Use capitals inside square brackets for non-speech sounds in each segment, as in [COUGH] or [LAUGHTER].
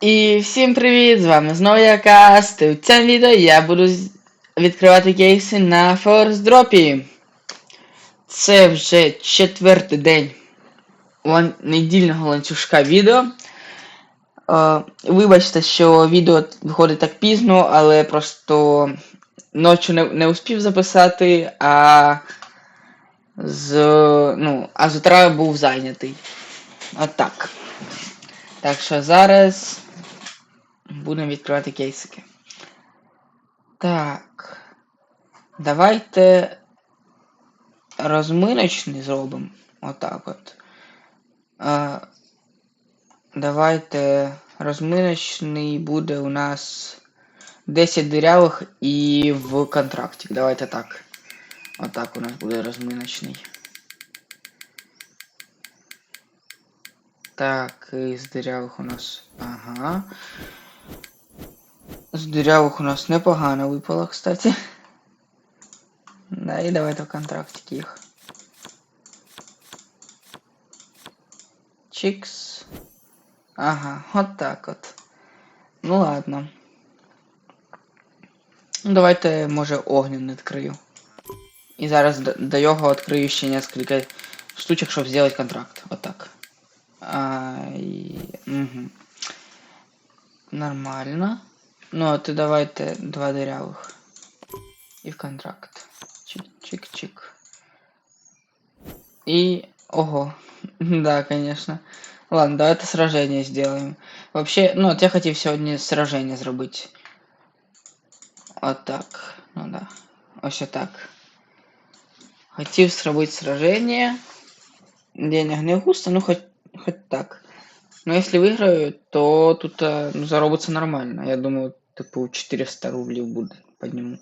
І всім привіт! З вами знову я Каст. І в цьому відео я буду відкривати кейси на форсдропі. Це вже четвертий день недільного ланцюжка відео. Е, вибачте, що відео виходить так пізно, але просто ночі не, не успів записати, а з, ну, а з утра був зайнятий. Отак. Так що зараз будемо відкривати кейсики. Так. Давайте розминочний зробимо. Отак от. А, давайте розминочний буде у нас 10 дирявих і в контракті. Давайте так. Отак у нас буде розминочний. Так, із дирявих у нас. Ага. З дырявых у нас непогано випало, кстати. Да, і давайте в контрактики їх. Чикс. Ага, от так от. Ну ладно. Ну, Давайте, може, огнен відкрию. І зараз до, до його відкрию ще несколько штучок, щоб зробити контракт. Отак. А, і... угу. Нормально. Ну, а ти давайте два дырявых. И в контракт. Чик-чик-чик. И... Ого. [LAUGHS] да, конечно. Ладно, давайте сражение сделаем. Вообще, ну, от я хотів сьогодні сражение зробити. Вот так. Ну да. Ось так. Хотів зробити сражение. Денег не густо, ну хоть, хоть так. Но если выиграю, то тут э, ну, заробиться нормально. Я думаю, типу 400 рублів буде підніму.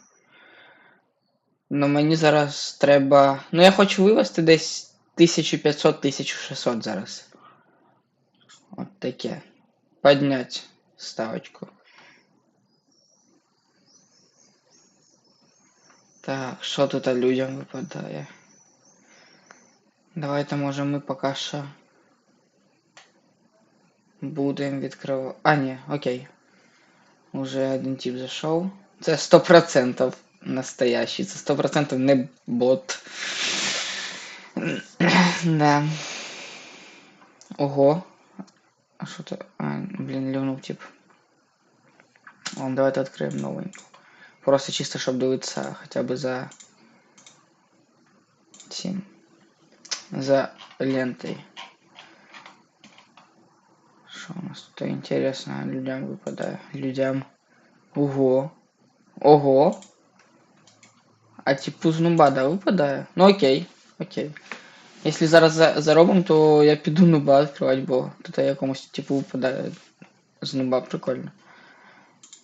Ну мені зараз треба. Ну я хочу вивести десь 1500-1600 зараз. От таке. Поднять ставочку. Так, що тут людям випадає? Давайте може ми поки що будемо відкривати. А, ні, окей. Уже один тип зайшов. Це 100% настоящий. Це 100% не бот. [COUGHS] да. Ого. А що це? А, блін, лівнув тип. Ладно, давайте відкриємо новеньку. Просто чисто, щоб дивитися хоча б за цим. За лентой. Що у нас тут інтересно людям випадає? Людям. Ого. Ого. А типу з нуба, да, випадає? Ну окей, окей. Якщо зараз за заробимо, то я піду нуба відкривати, бо тут якомусь типу випадає з нуба прикольно.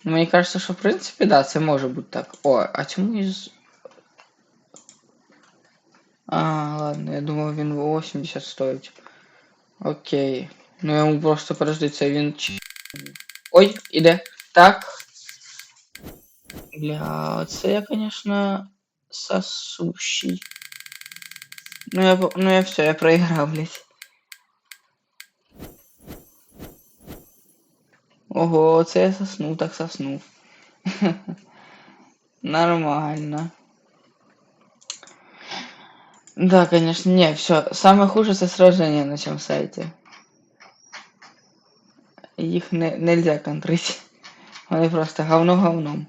Ну, Мені кажется, що в принципі, да, це може бути так. О, а чому із. А, ладно, я думав він 80 стоїть. Окей. Ну йому просто подожди, це він Ой, іде. Так. Бля, це я, конечно, сосущий. Ну я, ну я все, я проиграл, блядь. Ого, це я соснув, так соснув. [LAUGHS] Нормально. Да, конечно, не, все. Самое хуже это сражение на чем сайте Їх не, нельзя контрити. Вони просто говно говном.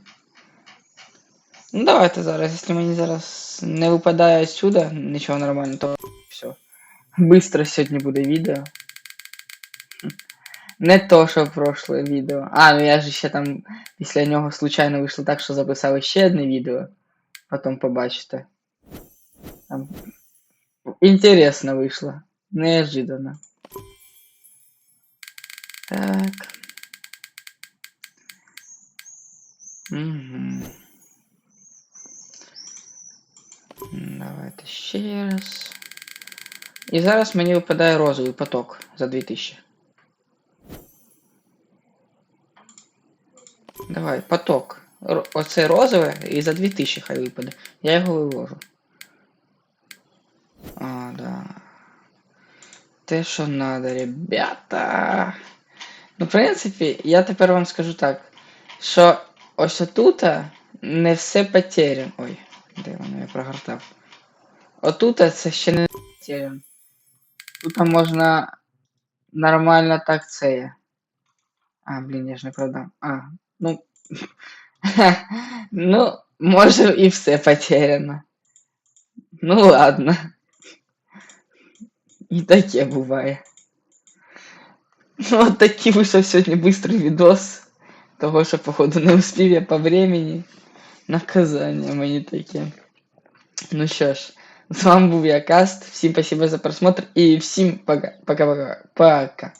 Ну давайте зараз, якщо мені зараз не випадає отсюда нічого нормально, то все. Быстро сьогодні буде відео. Хм. Не то, що прошле відео. А, ну я ж ще там після нього случайно вийшло так, що записав ще одне відео. Потім побачите. Там... Інтересно вийшло. Неожиданно. Угу. Давайте ще раз. І зараз мені випадає розовий поток за 2000. Давай, поток. Оце розове і за 2000 хай випаде. Я його вивожу. А, да. Те, що надо, ребята. Ну, в принципі, я тепер вам скажу так, що ось отута не все потеряно. Ой, де воно я прогортав. Отута це ще не потеряно. Тут можна нормально так це. є. А, блін, я ж не продам. А, ну. [LAUGHS] ну, може і все потеряно. Ну ладно. І таке буває. Ну, от такий вийшов сьогодні быстрий відос. Того, що, походу, не успів я по времени. Наказання мені таке. Ну що ж, з вами був я Каст. Всім спасибо за просмотр і всім пока. Пока-пока. Пока.